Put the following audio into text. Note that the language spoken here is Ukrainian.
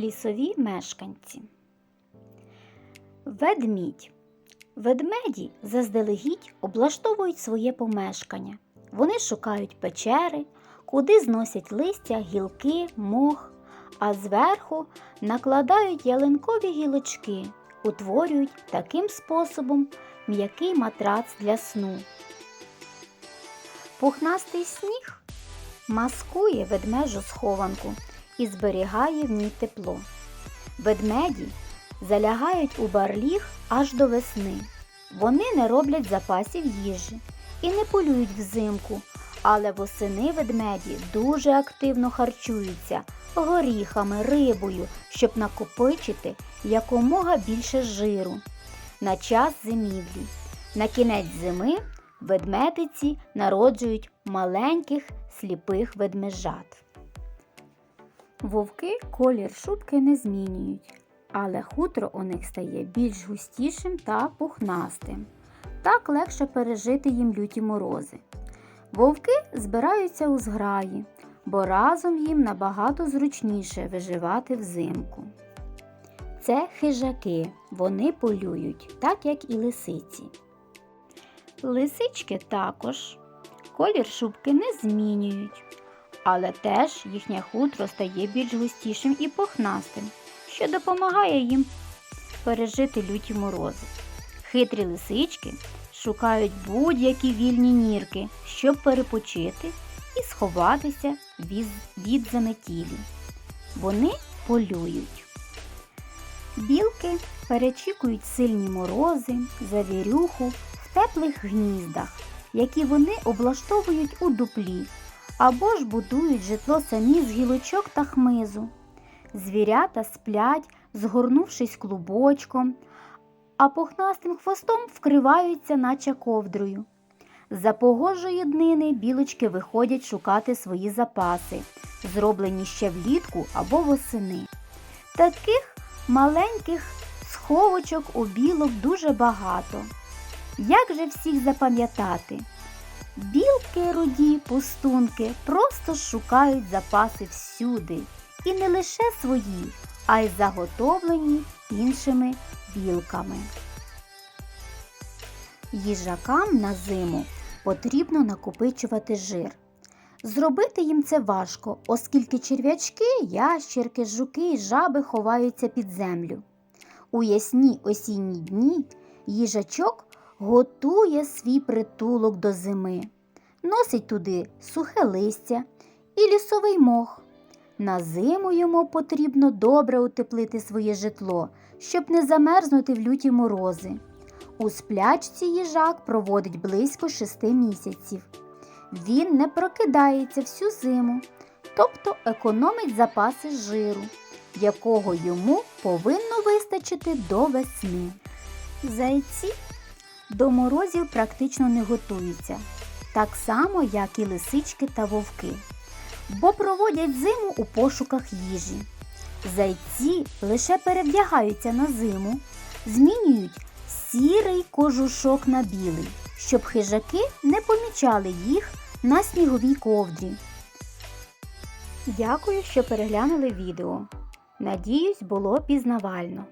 лісові мешканці. Ведмідь. Ведмеді заздалегідь облаштовують своє помешкання. Вони шукають печери, куди зносять листя, гілки, мох, а зверху накладають ялинкові гілочки, утворюють таким способом м'який матрац для сну. Пухнастий сніг маскує ведмежу схованку і зберігає в ній тепло. Ведмеді залягають у барліг аж до весни. Вони не роблять запасів їжі і не полюють взимку, але восени ведмеді дуже активно харчуються горіхами, рибою, щоб накопичити якомога більше жиру на час зимівлі. На кінець зими ведмедиці народжують маленьких сліпих ведмежат. Вовки колір шубки не змінюють, але хутро у них стає більш густішим та пухнастим. Так легше пережити їм люті морози. Вовки збираються у зграї, бо разом їм набагато зручніше виживати взимку. Це хижаки, вони полюють, так як і лисиці. Лисички також колір шубки не змінюють, але теж їхнє хутро стає більш густішим і пухнастим, що допомагає їм пережити люті морози. Хитрі лисички шукають будь-які вільні нірки, щоб перепочити і сховатися від, від заметілі. Вони полюють. Білки перечікують сильні морози, завірюху в теплих гніздах, які вони облаштовують у дуплі або ж будують житло самі з гілочок та хмизу. Звірята сплять, згорнувшись клубочком, а пухнастим хвостом вкриваються, наче ковдрою. За погожої днини білочки виходять шукати свої запаси, зроблені ще влітку або восени. Таких маленьких сховочок у білок дуже багато. Як же всіх запам'ятати? Білки руді, пустунки просто шукають запаси всюди, і не лише свої, а й заготовлені іншими білками. Їжакам на зиму потрібно накопичувати жир. Зробити їм це важко, оскільки черв'ячки, ящерки, жуки і жаби ховаються під землю. У ясні осінні дні їжачок готує свій притулок до зими, носить туди сухе листя і лісовий мох. На зиму йому потрібно добре утеплити своє житло, щоб не замерзнути в люті морози. У сплячці їжак проводить близько шести місяців. Він не прокидається всю зиму, тобто економить запаси жиру, якого йому повинно вистачити до весни. Зайці до морозів практично не готуються, так само, як і лисички та вовки, бо проводять зиму у пошуках їжі. Зайці лише перевдягаються на зиму, змінюють сірий кожушок на білий, щоб хижаки не помічали їх на сніговій ковдрі. Дякую, що переглянули відео. Надіюсь, було пізнавально.